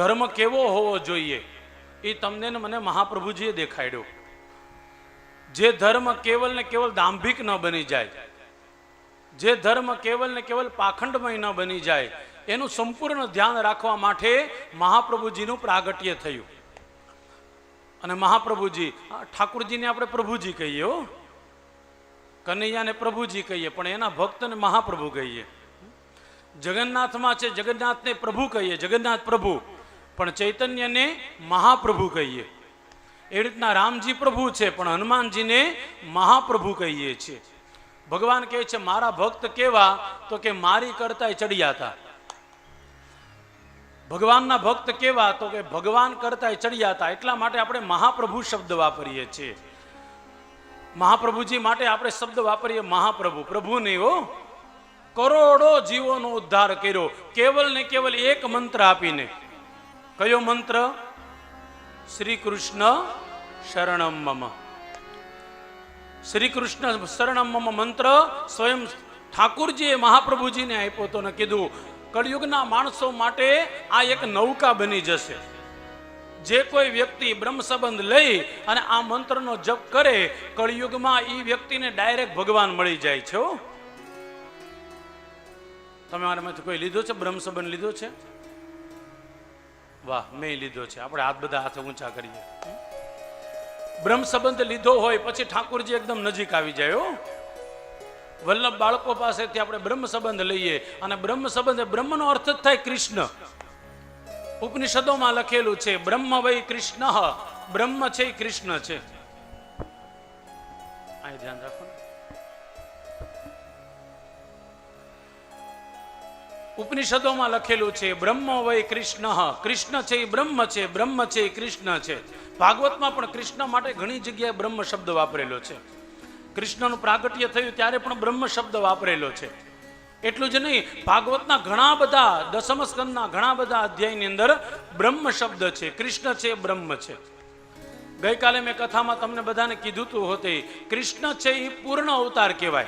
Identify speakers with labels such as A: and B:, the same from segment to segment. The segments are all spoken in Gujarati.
A: ધર્મ કેવો હોવો જોઈએ એ તમને મને મહાપ્રભુજીએ દેખાડ્યો. જે ધર્મ કેવલ ને કેવલ દાંભિક ન બની જાય, જે ધર્મ કેવલ ને કેવલ પાખંડમય ન બની જાય, એનું સંપૂર્ણ ધ્યાન રાખવા માટે મહાપ્રભુજીનું પ્રાગટ્ય થયું. અને મહાપ્રભુજી ઠાકુરજીને આપણે પ્રભુજી કહીએ હો. કનૈયાને પ્રભુજી કહીએ, પણ એના ભક્તને મહાપ્રભુ કહીએ. જગન્નાથમાં છે, જગન્નાથને પ્રભુ કહીએ, જગન્નાથ પ્રભુ. પણ ચૈતન્યને મહાપ્રભુ કહીએ. એ રીતના રામજી પ્રભુ છે, પણ હનુમાનજીને મહાપ્રભુ કહીએ છીએ. ભગવાન કહે છે, મારા ભક્ત કેવા? તો કે મારી કરતા ચડિયા હતા ભગવાનના ભક્ત કેવા? તો કે ભગવાન કરતા ચડિયા હતા એટલા માટે આપણે મહાપ્રભુ શબ્દ વાપરીએ છીએ. મહાપ્રભુજી માટે આપણે શબ્દ વાપરીએ મહાપ્રભુ. પ્રભુ નહીં હો કરોડો જીવોનો ઉદ્ધાર કર્યો. કેવલ ને કેવલ એક મંત્ર આપીને કયો મંત્ર? શ્રી કૃષ્ણ શરણમ મમ. શ્રી કૃષ્ણ શરણમ મંત્ર સ્વયં ઠાકુરજીએ મહાપ્રભુજીને આપ્યો હતો ને કીધું, કળિયુગના માણસો માટે આ એક નૌકા બની જશે. જે કોઈ વ્યક્તિ બ્રહ્મ સંબંધ લઈ અને આ મંત્રનો જપ કરે, કળિયુગમાં એ વ્યક્તિને ડાયરેક્ટ ભગવાન મળી જાય છે તમે મારામાંથી કોઈ લીધો છે? બ્રહ્મ સંબંધ લીધો છે? વાહ, મેં લીધો છે. આપણે હાથ બધા હાથે ઊંચા કરીએ. બ્રહ્મ સંબંધ લીધો હોય પછી ઠાકોરજી એકદમ નજીક આવી જાય વલ્લભ બાળકો પાસેથી આપણે બ્રહ્મ સંબંધ લઈએ અને બ્રહ્મ સંબંધ બ્રહ્મનો અર્થ જ થાય કૃષ્ણ. ઉપનિષદોમાં લખેલું છે, બ્રહ્મ વૈ કૃષ્ણ, બ્રહ્મ છે કૃષ્ણ છે. આ ધ્યાન રાખો ઉપનિષદોમાં લખેલું છે, બ્રહ્મ વય કૃષ્ણ કૃષ્ણ છે એ બ્રહ્મ છે બ્રહ્મ છે એ કૃષ્ણ છે. ભાગવતમાં પણ કૃષ્ણ માટે ઘણી જગ્યાએ બ્રહ્મ શબ્દ વાપરેલો છે. કૃષ્ણનું પ્રાગટ્ય થયું ત્યારે પણ બ્રહ્મ શબ્દ વાપરેલો છે. એટલું જ નહીં, ભાગવતના ઘણા બધા, દસમ સ્કંદના ઘણા બધા અધ્યાયની અંદર બ્રહ્મ શબ્દ છે, કૃષ્ણ છે, બ્રહ્મ છે. ગઈકાલે મેં કથામાં તમને બધાને કીધું તું હોતે, કૃષ્ણ છે એ પૂર્ણ અવતાર કહેવાય.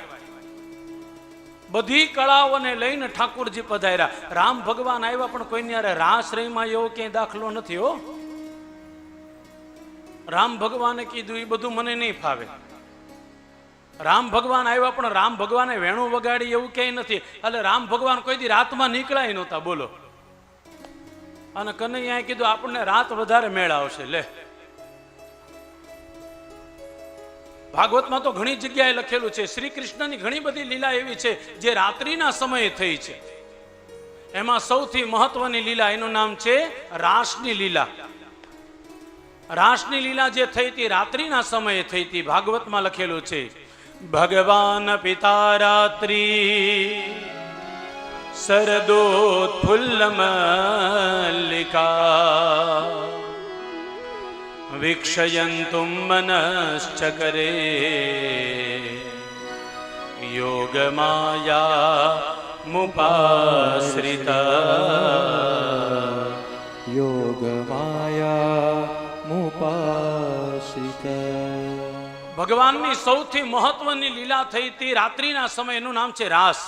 A: બધી કળાઓને લઈને ઠાકુરજી પધાર્યા. રામ ભગવાન આવ્યા, પણ કોઈની યારે રાશ્રયમાં એવો ક્યાંય દાખલો નથી, હો. રામ ભગવાને કીધું એ બધું મને નહીં ફાવે. રામ ભગવાન આવ્યા, પણ રામ ભગવાને વેણું વગાડી એવું ક્યાંય નથી. એટલે રામ ભગવાન કોઈ દી રાતમાં નીકળાય નહોતા, બોલો. અને કનૈયાએ કીધું, આપણને રાત વધારે મેળ આવશે, લે. ભાગવતમાં તો ઘણી જગ્યાએ લખેલું છે શ્રી કૃષ્ણની ઘણી બધી લીલા એવી છે જે રાત્રિના સમયે થઈ છે. એમાં સૌથી મહત્વની લીલા એનું નામ છે રાસની લીલા. રાસની લીલા જે થઈ હતી, રાત્રિના સમયે થઈ હતી, ભાગવતમાં લખેલું છે, ભગવાન પિતા રાત્રિ, શરદોત્ફુલ્લ મલ્લિકા. વીક્ષયન્તુમ મનશ્ચકરે યોગમાયા મુપાશ્રિતા
B: યોગમાયા મુપાસિત
A: ભગવાનની સૌથી મહત્વની લીલા થઈ હતી રાત્રિના સમય એનું નામ છે રાસ